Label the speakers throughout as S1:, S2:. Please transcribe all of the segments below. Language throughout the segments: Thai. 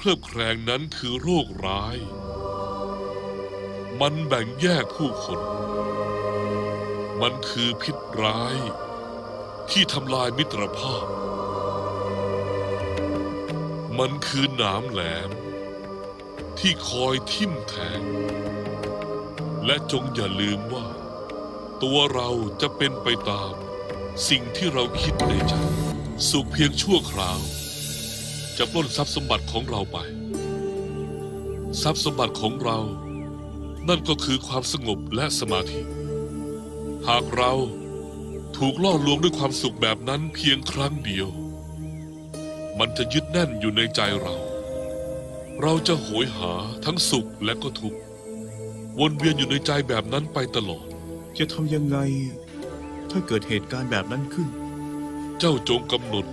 S1: เคลือบแคลงนั้นคือโรคร้าย มันแบ่งแยกผู้คน มันคือพิษร้าย ที่ทำลายมิตรภาพ มันคือหนามแหลม ที่คอยทิ่มแทง และจงอย่าลืมว่า ตัวเราจะเป็นไปตาม สิ่งที่เราคิดในใจ สุขเพียงชั่วคราว จะปล้นทรัพย์สมบัติของเราไป ทรัพย์สมบัติของเรา นั่นก็คือความสงบและสมาธิ หากเราถูกล่อลวงด้วยความสุขแบบนั้นเพียงครั้งเดียว มันจะยึดแน่นอยู่ในใจเรา เราจะโหยหาทั้งสุขและก็ทุกข์วนเวียนอยู่ในใจแบบนั้นไปตลอด
S2: จะทำยังไง ถ้าเกิดเหตุการณ์แบบนั้นขึ้น
S1: เจ้าจงกำหนด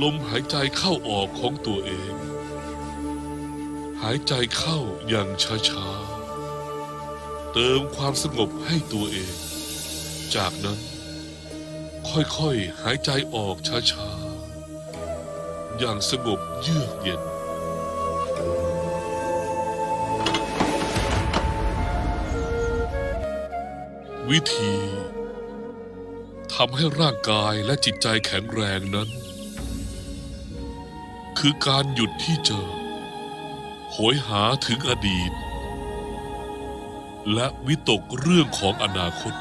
S1: ลมหายใจเข้าออกของตัวเอง หายใจเข้าอย่างช้าๆ เติมความสงบให้ตัวเอง จากนั้น ค่อยๆหายใจออกช้าๆ อย่างสงบเยือกเย็นวิธีทำให้ร่างกายและจิตใจแข็งแรงนั้น คือการหยุดที่เจอ โหยหาถึงอดีต และวิตกเรื่องของอนาคต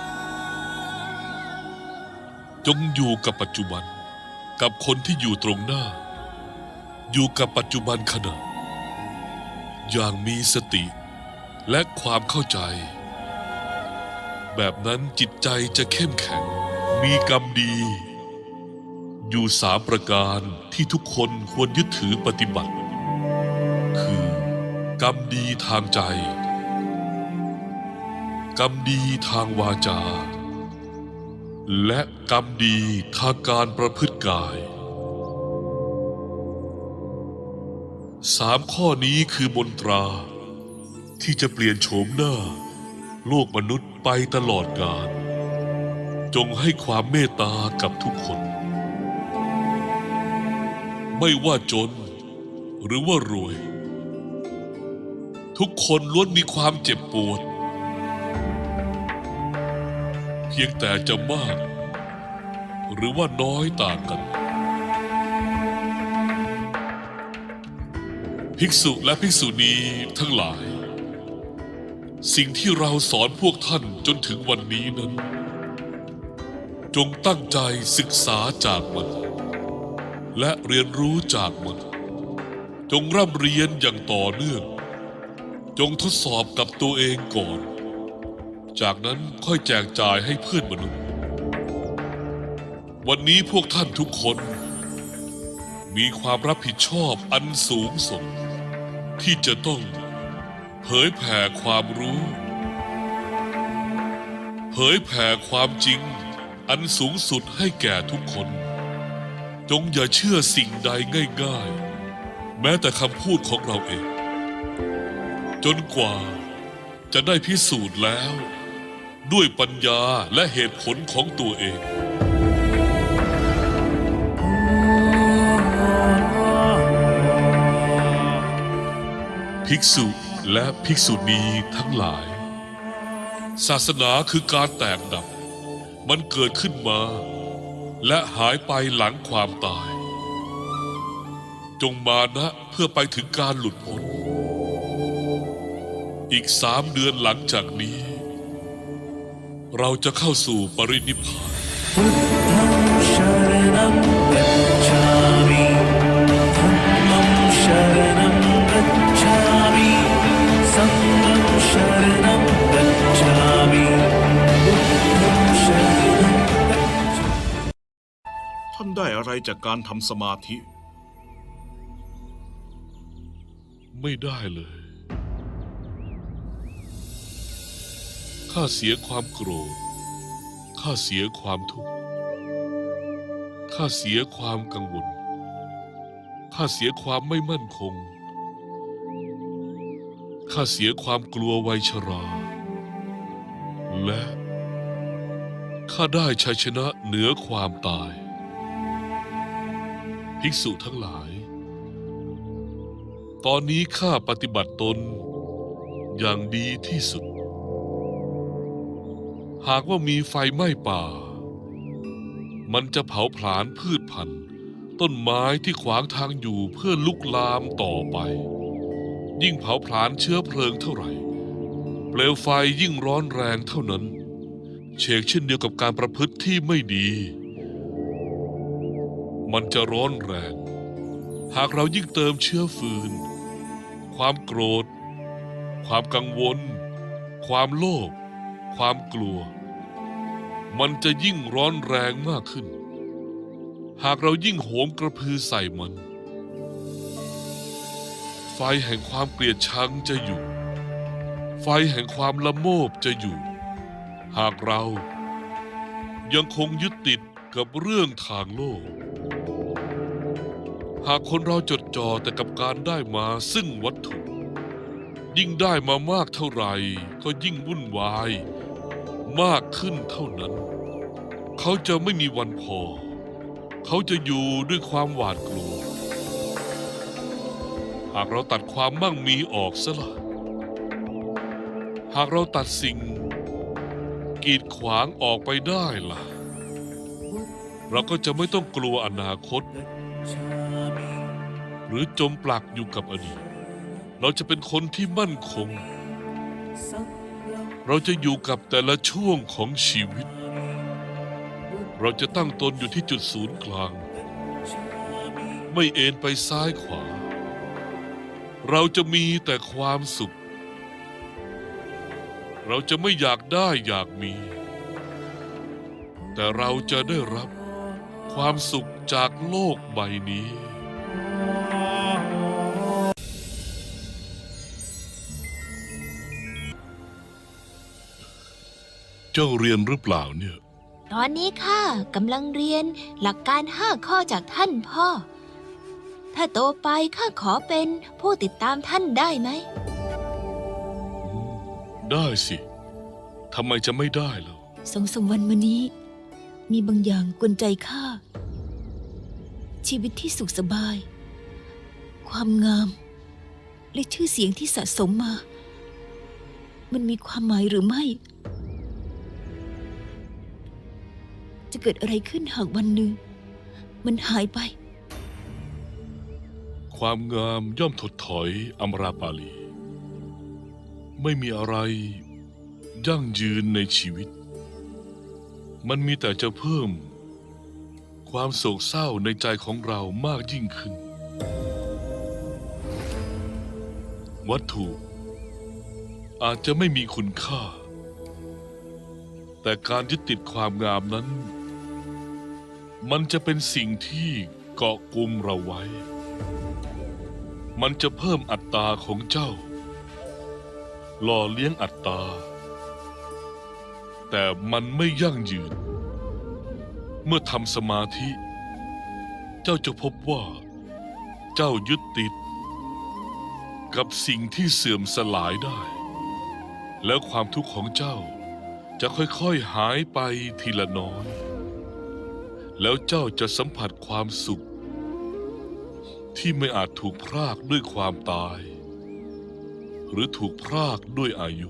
S1: จงอยู่กับปัจจุบัน กับคนที่อยู่ตรงหน้า อยู่กับปัจจุบันขณะ อย่างมีสติและความเข้าใจ แบบนั้นจิตใจจะเข้มแข็ง มีกรรมดี อยู่สามประการที่ทุกคนควรยึดถือปฏิบัติ คือกรรมดีทางใจ กรรมดีทางวาจา และกรรมดีทางการประพฤติกายสามข้อนี้คือมนตรา ที่จะเปลี่ยนโฉมหน้า โลกมนุษย์ไปตลอดกาลจงให้ความเมตตากับทุกคน ไม่ว่าจน หรือว่ารวย ทุกคนล้วนมีความเจ็บปวด เพียงแต่จะมาก หรือว่าน้อยต่างกัน ภิกษุและภิกษุณีทั้งหลาย สิ่งที่เราสอนพวกท่านจนถึงวันนี้นั้น จงตั้งใจศึกษาจากมัน และเรียนรู้จากมัน จงร่ำเรียนอย่างต่อเนื่อง จงทดสอบกับตัวเองก่อน จากนั้นค่อยแจกจ่ายให้เพื่อนมนุษย์ วันนี้พวกท่านทุกคน มีความรับผิดชอบอันสูงส่ง ที่จะต้องเผยแผ่ความรู้ เผยแผ่ความจริงอันสูงสุดให้แก่ทุกคน จงอย่าเชื่อสิ่งใดง่ายๆ แม้แต่คำพูดของเราเอง จนกว่าจะได้พิสูจน์แล้ว ด้วยปัญญาและเหตุผลของตัวเอง ภิกษุและภิกษุณีทั้งหลาย ศาสนาคือการแตกดับ มันเกิดขึ้นมา และหายไปหลังความตาย จงมานะเพื่อไปถึงการหลุดพ้นอีกสามเดือนหลังจากนี้ เราจะเข้าสู่ปรินิพพาน
S2: อะไรจากการทำสมาธิ
S1: ไม่ได้เลย ข้าเสียความโกรธ ข้าเสียความทุกข์ ข้าเสียความกังวล ข้าเสียความไม่มั่นคง ข้าเสียความกลัววัยชรา และข้าได้ชัยชนะเหนือความตาย ภิกษุทั้งหลาย ตอนนี้ข้าปฏิบัติตนอย่างดีที่สุด หากว่ามีไฟไหม้ป่า มันจะเผาผลาญพืชพันธุ์ ต้นไม้ที่ขวางทางอยู่เพื่อลุกลามต่อไป ยิ่งเผาผลาญเชื้อเพลิงเท่าไหร่ เปลวไฟยิ่งร้อนแรงเท่านั้น เชกเช่นเดียวกับการประพฤติที่ไม่ดี มันจะร้อนแรง หากเรายิ่งเติมเชื้อฟืน ความโกรธ ความกังวล ความโลภความกลัว มันจะยิ่งร้อนแรงมากขึ้น หากเรายิ่งโหมกระพือใส่มัน ไฟแห่งความเกลียดชังจะอยู่ ไฟแห่งความละโมบจะอยู่ หากเรายังคงยึดติดกับเรื่องทางโลก หากคนเราจดจ่อแต่กับการได้มาซึ่งวัตถุ ยิ่งได้มามากเท่าไหร่ ก็ยิ่งวุ่นวาย มากขึ้นเท่านั้น เขาจะไม่มีวันพอ เขาจะอยู่ด้วยความหวาดกลัว หากเราตัดความมั่งมีออกซะละหากเราตัดสิ่ง กีดขวางออกไปได้ล่ะ เราก็จะไม่ต้องกลัวอนาคต หรือจมปลักอยู่กับอดีต เราจะเป็นคนที่มั่นคง เราจะอยู่กับแต่ละช่วงของชีวิต เราจะตั้งตนอยู่ที่จุดศูนย์กลาง ไม่เอ็นไปซ้ายขวา เราจะมีแต่ความสุข เราจะไม่อยากได้อยากมี แต่เราจะได้รับความสุขจากโลกใบนี้ เจ้าเรียนหรือเปล่าเนี่ย
S3: ตอนนี้ข้ากำลังเรียนหลักการห้าข้อจากท่านพ่อ ถ้าโตไปข้าขอเป็นผู้ติดตามท่านได้ไหม
S1: ได้สิทำไมจะไม่ได้ล่ะ
S4: สองสามวันมานี้ มีบางอย่างกวนใจข้า ชีวิตที่สุขสบาย ความงาม และชื่อเสียงที่สะสมมา มันมีความหมายหรือไม่ จะเกิดอะไรขึ้นหากวันหนึ่ง มันหายไป
S1: ความงามย่อมถดถอยอมราปาลี ไม่มีอะไรยั่งยืนในชีวิต มันมีแต่จะเพิ่ม ความโศกเศร้าในใจของเรามากยิ่งขึ้น วัตถุอาจจะไม่มีคุณค่า แต่การยึดติดความงามนั้น มันจะเป็นสิ่งที่เกาะกลุ่มเราไว้ มันจะเพิ่มอัตราของเจ้า หล่อเลี้ยงอัตราแต่มันไม่ยั่งยืน เมื่อทำสมาธิ เจ้าจะพบว่า เจ้ายึดติด กับสิ่งที่เสื่อมสลายได้ แล้วความทุกข์ของเจ้าจะค่อยๆหายไปทีละน้อย แล้วเจ้าจะสัมผัสความสุข ที่ไม่อาจถูกพรากด้วยความตาย หรือถูกพรากด้วยอายุ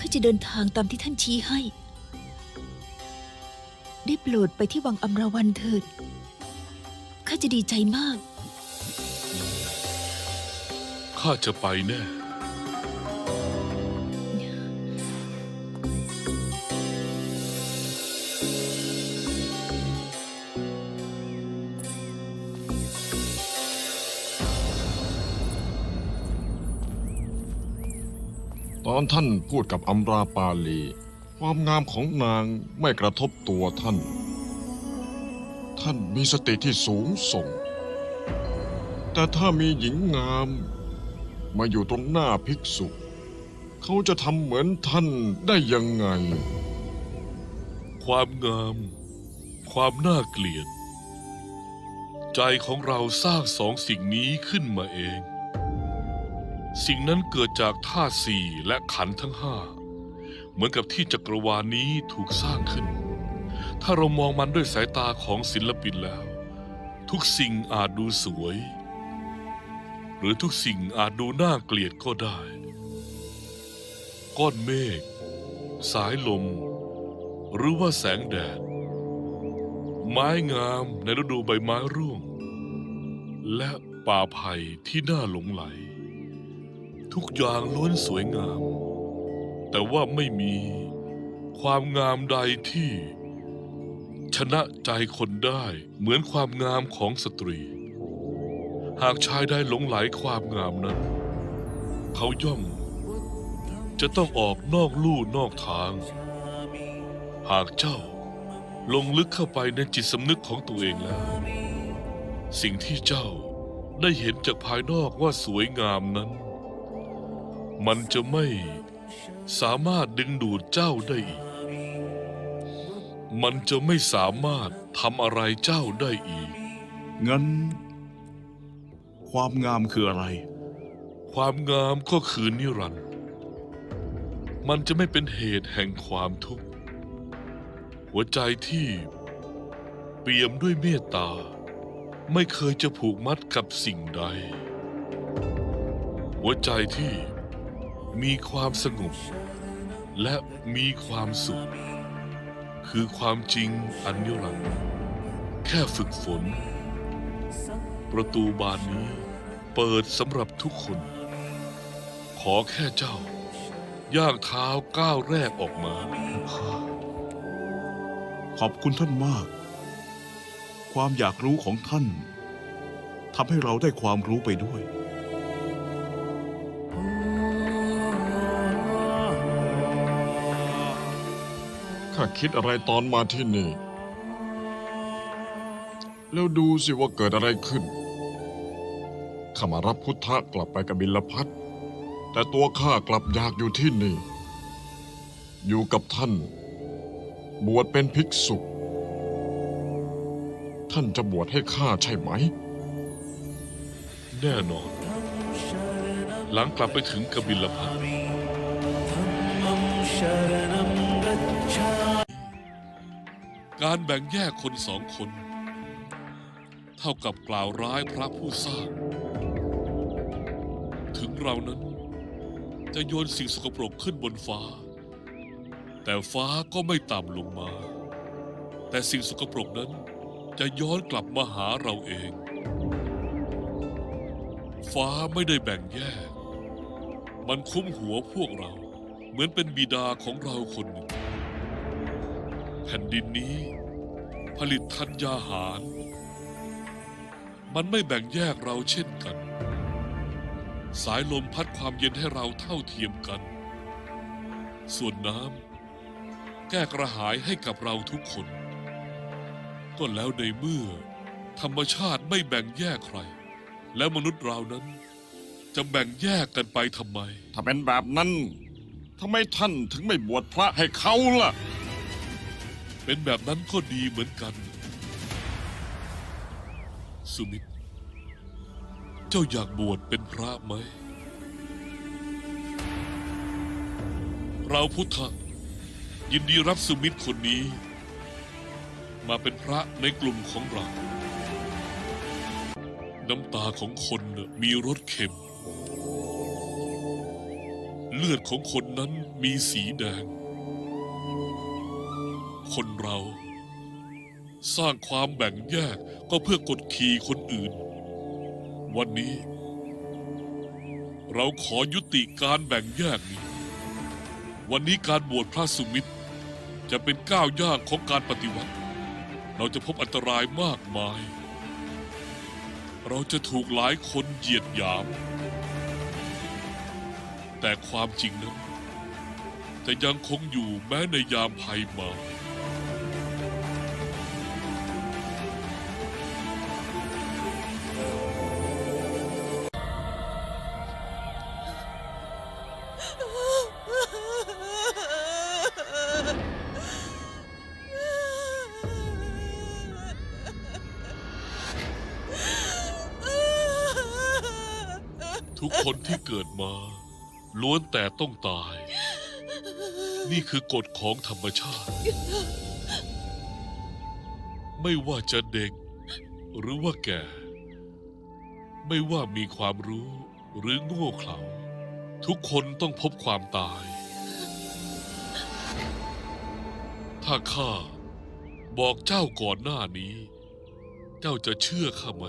S4: ข้าจะเดินทางตามที่ท่านชี้ให้ ได้โปรดไปที่วังอมราวันเถิด ข้าจะดีใจมาก
S1: ข้าจะไปแน่
S5: ตอนท่านพูดกับอัมราปาลี ความงามของนางไม่กระทบตัวท่าน ท่านมีสติที่สูงส่ง แต่ถ้ามีหญิงงาม มาอยู่ตรงหน้าภิกษุ เขาจะทำเหมือนท่านได้ยังไง
S1: ความงาม ความน่าเกลียด ใจของเราสร้างสองสิ่งนี้ขึ้นมาเอง สิ่งนั้นเกิดจากธาตุสี่และขันธ์ทั้งห้าเหมือนกับที่จักรวาลนี้ถูกสร้างขึ้น ถ้าเรามองมันด้วยสายตาของศิลปินแล้ว ทุกสิ่งอาจดูสวย หรือทุกสิ่งอาจดูน่าเกลียดก็ได้ ก้อนเมฆ สายลม หรือว่าแสงแดด ไม้งามในฤดูใบไม้ร่วง และป่าไผ่ที่น่าหลงไหล ทุกอย่างล้วนสวยงาม แต่ว่าไม่มีความงามใดที่ ชนะใจคนได้เหมือนความงามของสตรี หากชายได้หลงไหลความงามนั้น เขาย่อม จะต้องออกนอกลู่นอกทาง หากเจ้าลงลึกเข้าไปในจิตสำนึกของตัวเองแล้ว สิ่งที่เจ้าได้เห็นจากภายนอกว่าสวยงามนั้น มันจะไม่สามารถดึงดูดเจ้าได้อีก มันจะไม่สามารถทำอะไรเจ้าได้อีก
S2: งั้น ความงามคืออะไร
S1: ความงามก็คือนิรันดร์ มันจะไม่เป็นเหตุแห่งความทุกข์ หัวใจที่เปี่ยมด้วยเมตตา ไม่เคยจะผูกมัดกับสิ่งใด หัวใจที่ มีความสงบและมีความสุข คือความจริงอันนิรันดร์แค่ฝึกฝน ประตูบานนี้เปิดสำหรับทุกคน ขอแค่เจ้า ย่างเท้าก้าวแรกออกมา
S2: ขอบคุณท่านมาก ความอยากรู้ของท่านทำให้เราได้ความรู้ไปด้วย
S5: ข้าคิดอะไรตอนมาที่นี่ แล้วดูสิว่าเกิดอะไรขึ้น ข้ามารับพุทธะกลับไปกับบิลพัทแต่ตัวข้ากลับอยากอยู่ที่นี่ อยู่กับท่าน บวชเป็นภิกษุ ท่านจะบวชให้ข้าใช่ไหม
S1: แน่นอน หลังกลับไปถึงกบิลพัท
S6: Dhammam sharanam gacchami
S1: การแบ่งแยกคนสองคน เท่ากับกล่าวร้ายพระผู้สร้าง ถึงเรานั้น จะโยนสิ่งสกปรกขึ้นบนฟ้า แต่ฟ้าก็ไม่ต่ำลงมา แต่สิ่งสกปรกนั้นจะย้อนกลับมาหาเราเอง ฟ้าไม่ได้แบ่งแยก มันคุ้มหัวพวกเราเหมือนเป็นบิดาของเราคนหนึ่ง ผ่นดินนี้ ผลิตธัญญาหาร มันไม่แบ่งแยกเราเช่นกัน สายลมพัดความเย็นให้เราเท่าเทียมกัน ส่วนน้ำแก้กระหายให้กับเราทุกคน ก็แล้วในเมื่อ ธรรมชาติไม่แบ่งแยกใคร แล้วมนุษย์เรานั้น จะแบ่งแยกกันไปทำไม
S5: ถ้าเป็นแบบนั้นทำไมท่านถึงไม่บวชพระให้เขาล่ะ
S1: เป็นแบบนั้นก็ดีเหมือนกันสุมิตเจ้าอยากบวชเป็นพระไหม เราพุทธะยินดีรับสุมิตคนนี้ มาเป็นพระในกลุ่มของเรา น้ำตาของคนมีรสเค็ม เลือดของคนนั้นมีสีแดง คนเรา สร้างความแบ่งแยกก็เพื่อกดขี่คนอื่น วันนี้ เราขอยุติการแบ่งแยกนี้ วันนี้การบวชพระสุมิตร จะเป็นก้าวย่างของการปฏิวัติ เราจะพบอันตรายมากมาย เราจะถูกหลายคนเหยียดหยาม แต่ความจริงนั้นจะยังคงอยู่แม้ในยามภัยมา ทุกคนที่เกิดมา ล้วนแต่ต้องตาย นี่คือกฎของธรรมชาติ ไม่ว่าจะเด็ก หรือว่าแก่ ไม่ว่ามีความรู้หรือโง่เขลาทุกคนต้องพบความตาย ถ้าข้าบอกเจ้าก่อนหน้านี้ เจ้าจะเชื่อข้าไหม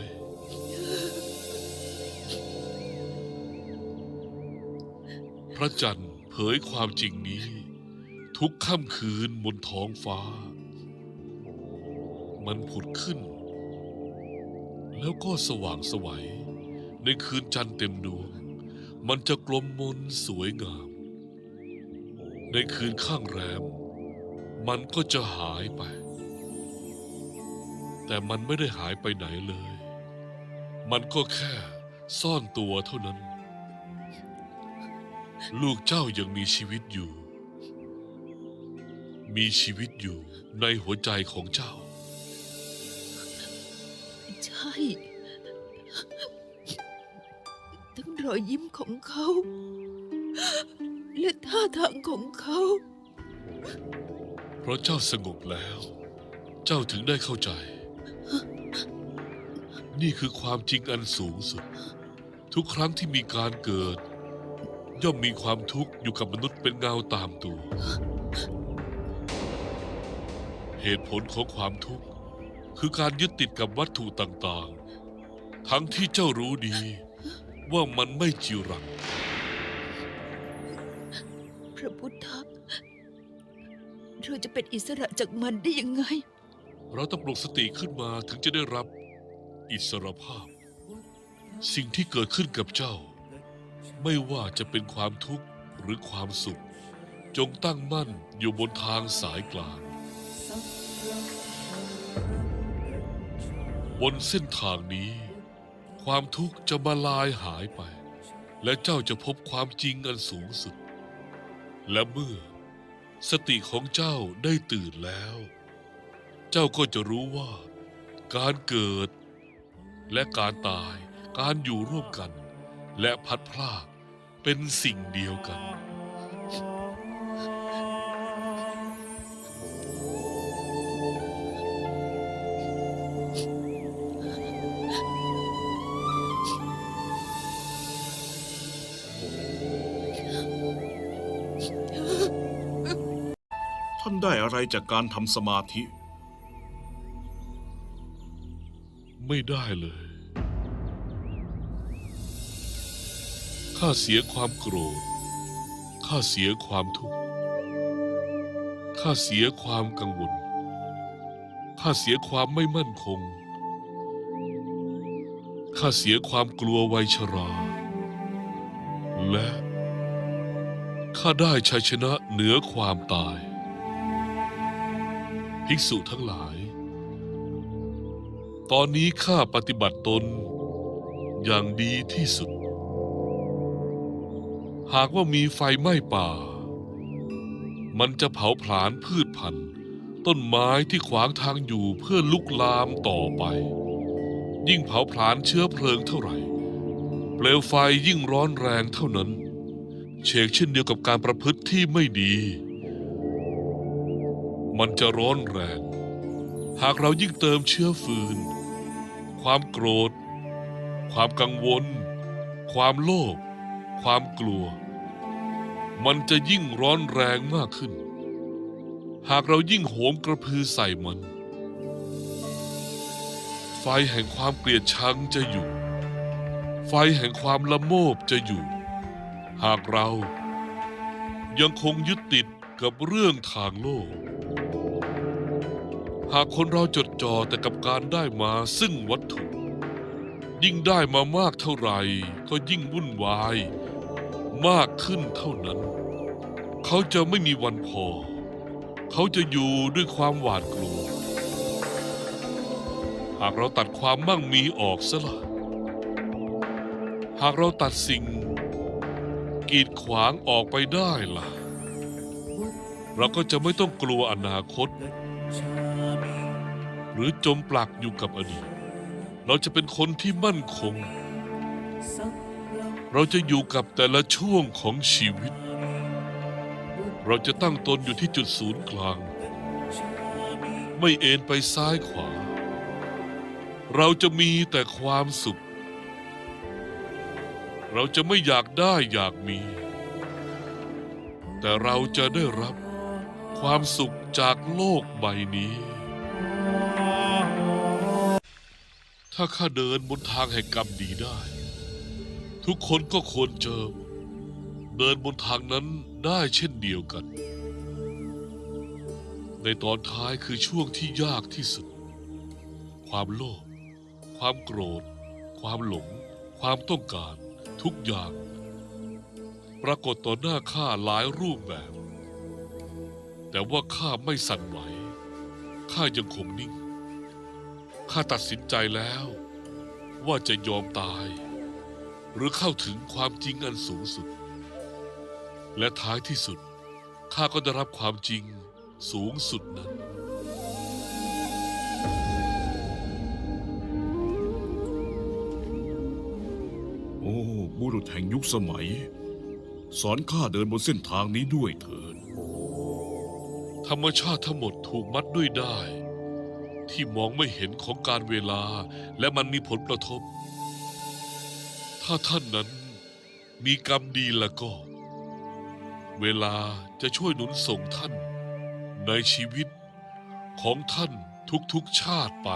S1: ระจันทร์เผยความจริงนี้ ทุกค่ำคืนบนท้องฟ้า มันผุดขึ้น แล้วก็สว่างไสวัย ในคืนจันทร์เต็มดวง มันจะกลมมนสวยงาม ในคืนข้างแรม มันก็จะหายไป แต่มันไม่ได้หายไปไหนเลย มันก็แค่ซ่อนตัวเท่านั้น ลูกเจ้ายังมีชีวิตอยู่ มีชีวิตอยู่ในหัวใจของเจ้า
S4: ใช่ทั้งรอยยิ้มของเขา และท่าทางของเขา
S1: เพราะเจ้าสงบแล้ว เจ้าถึงได้เข้าใจ นี่คือความจริงอันสูงสุด ทุกครั้งที่มีการเกิด ย่อมมีความทุกข์อยู่กับมนุษย์เป็นเงาตามตัว เหตุผลของความทุกข์ คือการยึดติดกับวัตถุต่างๆ ทั้งที่เจ้ารู้ดี ว่ามันไม่จีรัง
S4: พระพุทธเราจะเป็นอิสระจากมันได้ยังไง
S1: เราต้องปลุกสติขึ้นมาถึงจะได้รับอิสรภาพ สิ่งที่เกิดขึ้นกับเจ้า ไม่ว่าจะเป็นความทุกข์หรือความสุข จงตั้งมั่นอยู่บนทางสายกลาง บนเส้นทางนี้ ความทุกข์จะมาลายหายไป และเจ้าจะพบความจริงอันสูงสุด และเมื่อสติของเจ้าได้ตื่นแล้ว เจ้าก็จะรู้ว่า การเกิด และการตาย การอยู่ร่วมกัน และพัดพราก เป็นสิ่งเดียวกัน
S2: ท่านได้อะไรจากการทำสมาธิ
S1: ไม่ได้เลย ข้าเสียความโกรธ ข้าเสียความทุกข์ ข้าเสียความกังวล ข้าเสียความไม่มั่นคง ข้าเสียความกลัววัยชรา และข้าได้ชัยชนะเหนือความตาย ภิกษุทั้งหลาย ตอนนี้ข้าปฏิบัติตนอย่างดีที่สุด หากว่ามีไฟไหม้ป่า มันจะเผาผลาญพืชพันธุ์ ต้นไม้ที่ขวางทางอยู่เพื่อลุกลามต่อไป ยิ่งเผาผลาญเชื้อเพลิงเท่าไหร่ เปลวไฟยิ่งร้อนแรงเท่านั้น เชกเช่นเดียวกับการประพฤติที่ไม่ดี มันจะร้อนแรง หากเรายิ่งเติมเชื้อฟืน ความโกรธ ความกังวล ความโลภความกลัว มันจะยิ่งร้อนแรงมากขึ้น หากเรายิ่งโหมกระพือใส่มัน ไฟแห่งความเกลียดชังจะอยู่ ไฟแห่งความละโมบจะอยู่ หากเรายังคงยึดติดกับเรื่องทางโลก หากคนเราจดจ่อแต่กับการได้มาซึ่งวัตถุ ยิ่งได้มามากเท่าไหร่ ก็ยิ่งวุ่นวาย มากขึ้นเท่านั้น เขาจะไม่มีวันพอ เขาจะอยู่ด้วยความหวาดกลัว หากเราตัดความมั่งมีออกซะละหากเราตัดสิ่ง กีดขวางออกไปได้ล่ะ เราก็จะไม่ต้องกลัวอนาคต หรือจมปลักอยู่กับอดีตเราจะเป็นคนที่มั่นคง เราจะอยู่กับแต่ละช่วงของชีวิต เราจะตั้งตนอยู่ที่จุดศูนย์กลาง ไม่เอ็นไปซ้ายขวา เราจะมีแต่ความสุข เราจะไม่อยากได้อยากมี แต่เราจะได้รับความสุขจากโลกใบนี้ ถ้าข้าเดินบนทางแห่งกรรมดีได้ ทุกคนก็ควรเจอ เดินบนทางนั้นได้เช่นเดียวกัน ในตอนท้ายคือช่วงที่ยากที่สุด ความโลภความโกรธ ความหลง ความต้องการ ทุกอย่าง ปรากฏต่อหน้าข้าหลายรูปแบบ แต่ว่าข้าไม่สั่นไหวข้ายังคงนิ่งข้าตัดสินใจแล้ว ว่าจะยอมตาย หรือเข้าถึงความจริงอันสูงสุด และท้ายที่สุดข้าก็ได้รับความจริงสูงสุดนั้น
S2: โอ้บุรุษแห่งยุคสมัย สอนข้าเดินบนเส้นทางนี้ด้วยเถิด
S1: ธรรมชาติทั้งหมดถูกมัดด้วยได้ ที่มองไม่เห็นของการเวลาและมันมีผลกระทบ ถ้าท่านนั้นมีกรรมดีแล้วก็ เวลาจะช่วยหนุนส่งท่าน ในชีวิตของท่านทุกๆชาติไป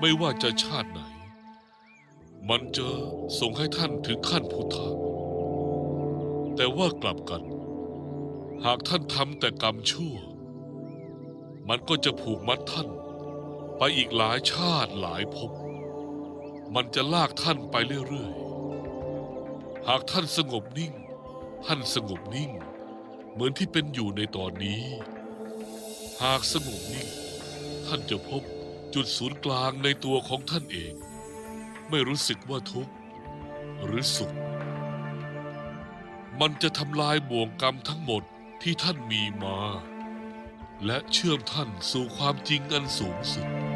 S1: ไม่ว่าจะชาติไหน มันจะส่งให้ท่านถึงขั้นพุทธะแต่ว่ากลับกัน หากท่านทำแต่กรรมชั่ว มันก็จะผูกมัดท่าน ไปอีกหลายชาติหลายภพ มันจะลากท่านไปเรื่อยๆ หากท่านสงบนิ่ง ท่านสงบนิ่ง เหมือนที่เป็นอยู่ในตอนนี้ หากสงบนิ่ง ท่านจะพบจุดศูนย์กลางในตัวของท่านเอง ไม่รู้สึกว่าทุกข์หรือสุข มันจะทำลายบ่วงกรรมทั้งหมดที่ท่านมีมา และเชื่อมท่านสู่ความจริงอันสูงสุด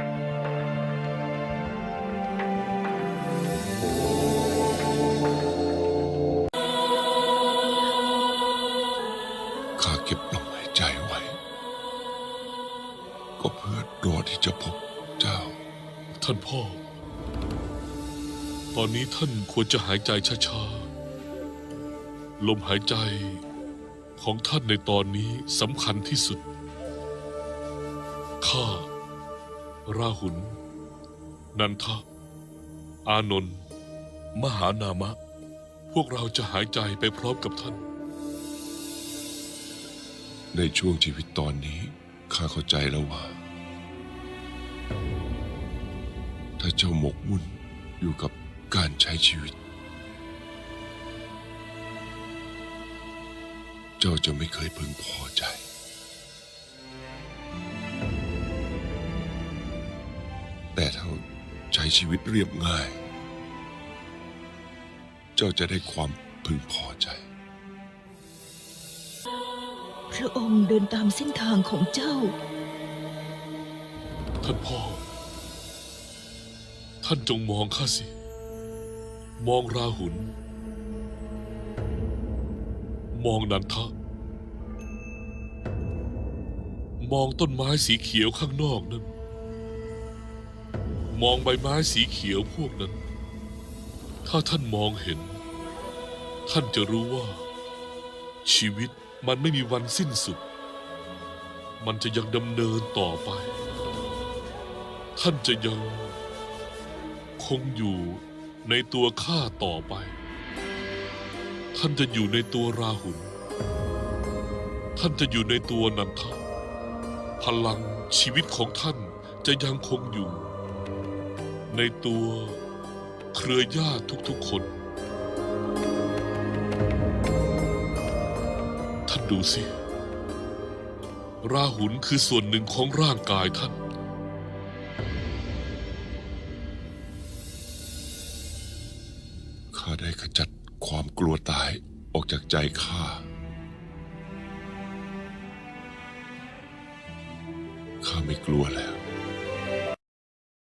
S5: ก็เพื่อรอที่จะพบเจ้า
S1: ท่านพ่อ ตอนนี้ท่านควรจะหายใจช้าๆ ลมหายใจของท่านในตอนนี้สำคัญที่สุด ข้า ราหุล นันทะ อานนท์ มหานามะ พวกเราจะหายใจไปพร้อมกับท่าน
S5: ในช่วงชีวิตตอนนี้ ข้าเข้าใจแล้วว่า ถ้าเจ้าหมกมุ่นอยู่กับการใช้ชีวิต เจ้าจะไม่เคยพึงพอใจ แต่ถ้าใช้ชีวิตเรียบง่าย เจ้าจะได้ความพึงพอใจ
S4: พระองค์เดินตามเส้นทางของเจ้า
S1: ท่านพ่อ ท่านจงมองข้าสิ มองราหุล มองนันทะ มองต้นไม้สีเขียวข้างนอกนั้น มองใบไม้สีเขียวพวกนั้น ถ้าท่านมองเห็น ท่านจะรู้ว่าชีวิต มันไม่มีวันสิ้นสุด มันจะยังดำเนินต่อไป ท่านจะยัง คงอยู่ในตัวข้าต่อไป ท่านจะอยู่ในตัวราหุล ท่านจะอยู่ในตัวนันทะ พลังชีวิตของท่านจะยังคงอยู่ ในตัวเครือญาติทุกๆคน ดูสิ ราหุลคือส่วนหนึ่งของร่างกายท่าน
S5: ข้าได้ขจัดความกลัวตายออกจากใจข้า